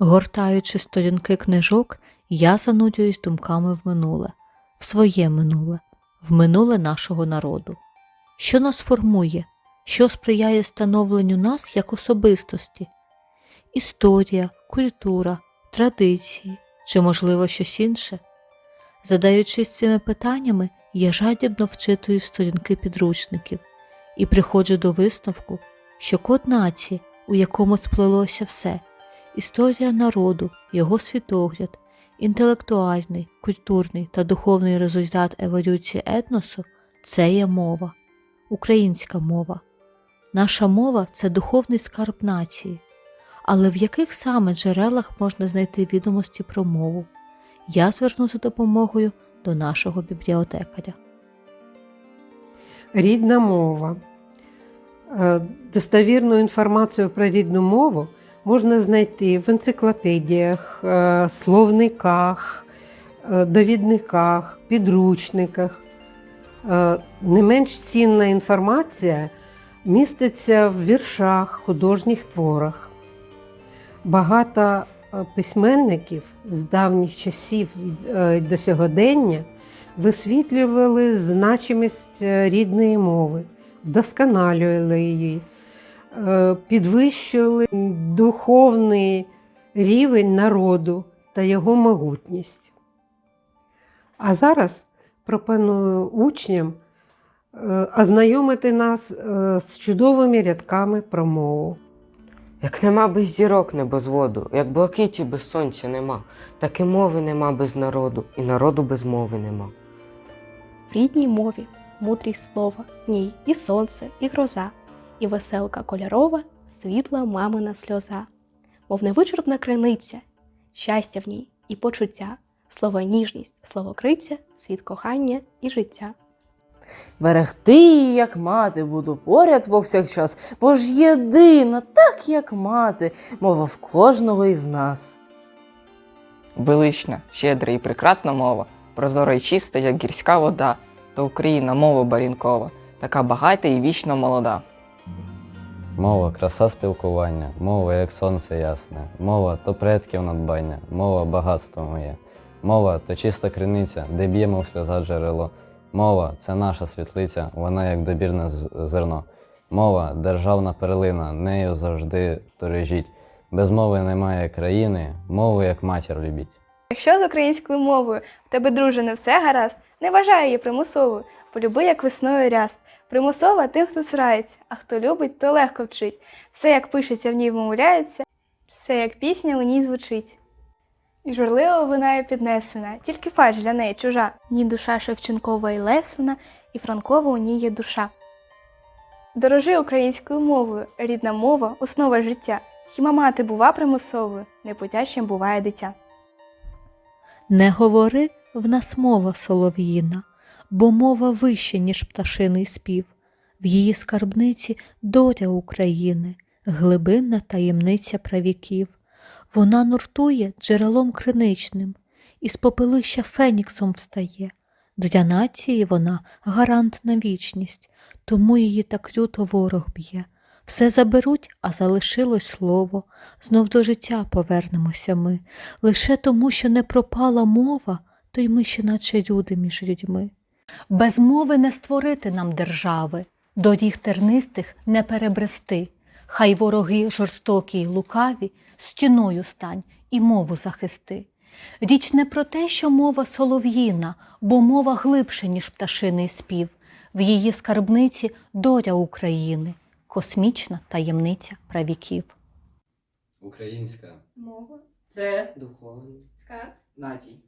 Гортаючи сторінки книжок, я занурююсь думками в минуле, в своє минуле, в минуле нашого народу. Що нас формує, що сприяє становленню нас як особистості? Історія, культура, традиції чи, можливо, щось інше? Задаючись цими питаннями, я жадібно вчитую сторінки підручників і приходжу до висновку, що код нації, у якому сплелося все історія народу, його світогляд, інтелектуальний, культурний та духовний результат еволюції етносу це є мова, українська мова. Наша мова це духовний скарб нації. Але в яких саме джерелах можна знайти відомості про мову? Я звернуся за допомогою до нашого бібліотекаря. Рідна мова. Е, Достовірну інформацію про рідну мову можна знайти в енциклопедіях, е, словниках, е, довідниках, підручниках. Е, Не менш цінна інформація міститься в віршах, художніх творах. Багато письменників з давніх часів до сьогодення висвітлювали значимість рідної мови, вдосконалювали її, підвищували духовний рівень народу та його могутність. А зараз пропоную учням е, ознайомити нас е, з чудовими рядками про мову. Як нема без зірок не без воду, як блакиті без сонця нема, так і мови нема без народу, і народу без мови нема. В рідній мові мудрість слова, ній і сонце, і гроза, і веселка кольорова, світла мамина сльоза, мов невичерпна криниця, щастя в ній і почуття, слово ніжність, слово криця, світ кохання і життя. Берегти її, як мати, буду поряд повсякчас, бо ж єдина, так як мати, мова в кожного із нас. Велична, щедра і прекрасна мова, прозора і чиста, як гірська вода, то Україна мова барінкова, така багата і вічно молода. Мова краса спілкування, мова як сонце ясне, мова то предків надбання, мова багатство моє, мова то чиста криниця, де б'ємо в сльоза джерело. Мова це наша світлиця, вона як добірне зерно. Мова державна перлина, нею завжди дорожіть. Без мови немає країни, мову як матір любіть. Якщо з українською мовою в тебе, друже, не все гаразд, не вважай її примусовою, полюби, як весною ряст. Примусова тим, хто цурається, а хто любить, то легко вчить. Все, як пишеться, в ній вимовляється, все, як пісня у ній звучить. І журливо вона є піднесена, тільки фальш для неї чужа. В ній душа Шевченкова і Лесина, і Франкова у ній є душа. Дорожи українською мовою, рідна мова основа життя. Хіба мати бува примусовою, непотячим буває дитя. Не говори в нас мова солов'їна, бо мова вища, ніж пташиний спів. В її скарбниці доля України, глибинна таємниця правіків. Вона нуртує джерелом криничним, із попелища феніксом встає. Для нації вона гарант на вічність, тому її так люто ворог б'є. Все заберуть, а залишилось слово. Знов до життя повернемося ми. Лише тому, що не пропала мова, то й ми ще наче люди між людьми. Без мови не створити нам держави, доріг тернистих не перебрести. Хай вороги жорстокі й лукаві, стіною стань і мову захисти. Річ не про те, що мова солов'їна, бо мова глибше, ніж пташиний спів. В її скарбниці доля України, космічна таємниця правіків. Українська Мова, Це духовний скарб, націй.